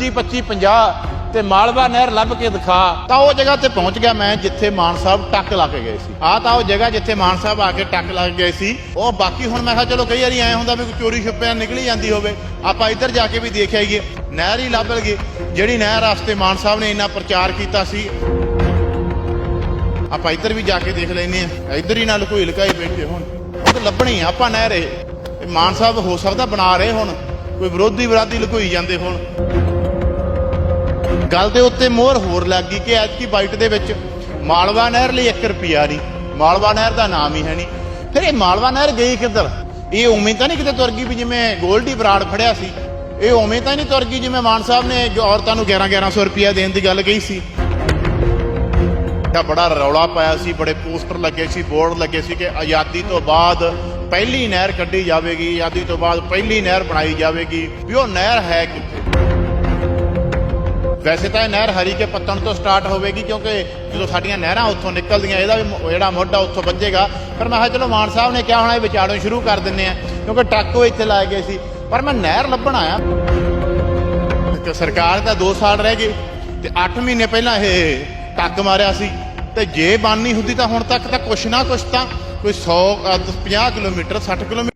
25 25 50 ਤੇ ਮਾਲਵਾ ਨਹਿਰ ਲੱਭ ਕੇ ਦਿਖਾ। ਤਾਂ ਉਹ ਜਗ੍ਹਾ ਤੇ ਪਹੁੰਚ ਗਿਆ ਮੈਂ ਜਿੱਥੇ ਮਾਨ ਸਾਹਿਬ ਟੱਕ ਲਾ ਕੇ ਗਏ ਸੀ। ਆ ਤਾਂ ਉਹ ਜਗ੍ਹਾ ਜਿੱਥੇ ਮਾਨ ਸਾਹਿਬ ਆ ਕੇ ਟੱਕ ਲਾ ਕੇ ਗਏ ਸੀ। ਉਹ ਬਾਕੀ ਹੁਣ ਮੈਂ ਕਿਹਾ ਚਲੋ ਕਈ ਵਾਰੀ ਐ ਹੁੰਦਾ ਵੀ ਕੋਈ ਚੋਰੀ ਛੁਪਿਆ ਨਿਕਲੀ ਜਾਂਦੀ ਹੋਵੇ। ਆਪਾਂ ਇੱਧਰ ਜਾ ਕੇ ਵੀ ਦੇਖ ਆਈਏ। ਨਹਿਰ ਹੀ ਲੱਭ ਲਗੀ ਜਿਹੜੀ ਨਹਿਰ ਵਾਸਤੇ ਮਾਨ ਸਾਹਿਬ ਨੇ ਇੰਨਾ ਪ੍ਰਚਾਰ ਕੀਤਾ ਸੀ। ਆਪਾਂ ਇੱਧਰ ਵੀ ਜਾ ਕੇ ਦੇਖ ਲੈਨੇ ਆ ਇੱਧਰ ਹੀ ਨਾਲ ਕੋਈ ਲੁਕਾਈ ਬੈਠੇ ਹੁਣ। ਉਹ ਤਾਂ ਲੱਭਣੀ ਆਪਾਂ ਨਹਿਰ ਇਹ। ਮਾਨ ਸਾਹਿਬ ਹੋ ਸਕਦਾ ਬਣਾ ਰਹੇ ਹੁਣ। ਕੋਈ ਵਿਰੋਧੀ ਵਿਰਾਦੀ ਲੁਕੋਈ ਜਾਂਦੇ ਹੁਣ। ਗੱਲ ਦੇ ਉੱਤੇ ਮੋਹਰ ਹੋਰ ਲੱਗ ਗਈ ਕਿ ਐਤਕੀ ਬਾਈਟ ਦੇ ਵਿੱਚ ਮਾਲਵਾ ਨਹਿਰ ਲਈ 1 ਰੁਪਿਆ ਨਹੀਂ, ਮਾਲਵਾ ਨਹਿਰ ਦਾ ਨਾਮ ਹੀ ਹੈ ਨਹੀਂ। ਫਿਰ ਇਹ ਮਾਲਵਾ ਨਹਿਰ ਗਈ ਕਿੱਧਰ? ਇਹ ਉਮੀਦ ਤਾਂ ਨਹੀਂ ਕਿਤੇ ਤੁਰ ਗਈ ਵੀ ਜਿਵੇਂ ਗੋਲਡੀ ਬਰਾੜ ਫੜਿਆ ਸੀ? ਇਹ ਉਮੀਦ ਤਾਂ ਨਹੀਂ ਤੁਰ ਗਈ ਜਿਵੇਂ ਮਾਨ ਸਾਹਿਬ ਨੇ ਔਰਤਾਂ ਨੂੰ 11 1100 ਰੁਪਿਆ ਦੇਣ ਦੀ ਗੱਲ ਕਹੀ ਸੀ? ਦਾ ਬੜਾ ਰੌਲਾ ਪਾਇਆ ਸੀ, ਬੜੇ ਪੋਸਟਰ ਲੱਗੇ ਸੀ, ਬੋਰਡ ਲੱਗੇ ਸੀ ਕਿ ਆਜ਼ਾਦੀ ਤੋਂ ਬਾਅਦ ਪਹਿਲੀ ਨਹਿਰ ਕੱਢੀ ਜਾਵੇਗੀ, ਆਜ਼ਾਦੀ ਤੋਂ ਬਾਅਦ ਪਹਿਲੀ ਨਹਿਰ ਬਣਾਈ ਜਾਵੇਗੀ। ਵੀ ਉਹ ਨਹਿਰ ਹੈ ਕਿੱਥੇ? ਵੈਸੇ ਤਾਂ ਇਹ ਨਹਿਰ ਹਰੀ ਕੇ ਪੱਤਣ ਤੋਂ ਸਟਾਰਟ ਹੋਵੇਗੀ ਕਿਉਂਕਿ ਜਦੋਂ ਸਾਡੀਆਂ ਨਹਿਰਾਂ ਉੱਥੋਂ ਨਿਕਲਦੀਆਂ, ਇਹਦਾ ਵੀ ਮ- ਜਿਹੜਾ ਮੋਢਾ ਉੱਥੋਂ ਵੱਜੇਗਾ। ਪਰ ਮੈਂ ਕਿਹਾ ਚਲੋ ਮਾਨ ਸਾਹਿਬ ਨੇ ਕਿਹਾ ਹੋਣਾ ਇਹ ਵਿਚਾਰੋਂ ਸ਼ੁਰੂ ਕਰ ਦਿੰਨੇ ਆ ਕਿਉਂਕਿ ਟਰੱਕ ਉਹ ਇੱਥੇ ਲਾਏ ਗਏ ਸੀ। ਪਰ ਮੈਂ ਨਹਿਰ ਲੱਭਣ ਆਇਆ। ਕਿ ਸਰਕਾਰ ਤਾਂ 2 ਸਾਲ ਰਹਿ ਗਏ ਤੇ 8 ਮਹੀਨੇ ਪਹਿਲਾਂ ਇਹ ਟੱਕ ਮਾਰਿਆ ਸੀ। ਤੇ ਜੇ ਬਣਨੀ ਹੁੰਦੀ ਤਾਂ ਹੁਣ ਤੱਕ ਤਾਂ ਕੁਛ ਨਾ ਕੁਛ ਤਾਂ ਕੋਈ 100 50 ਕਿਲੋਮੀਟਰ 60 ਕਿਲੋਮੀਟਰ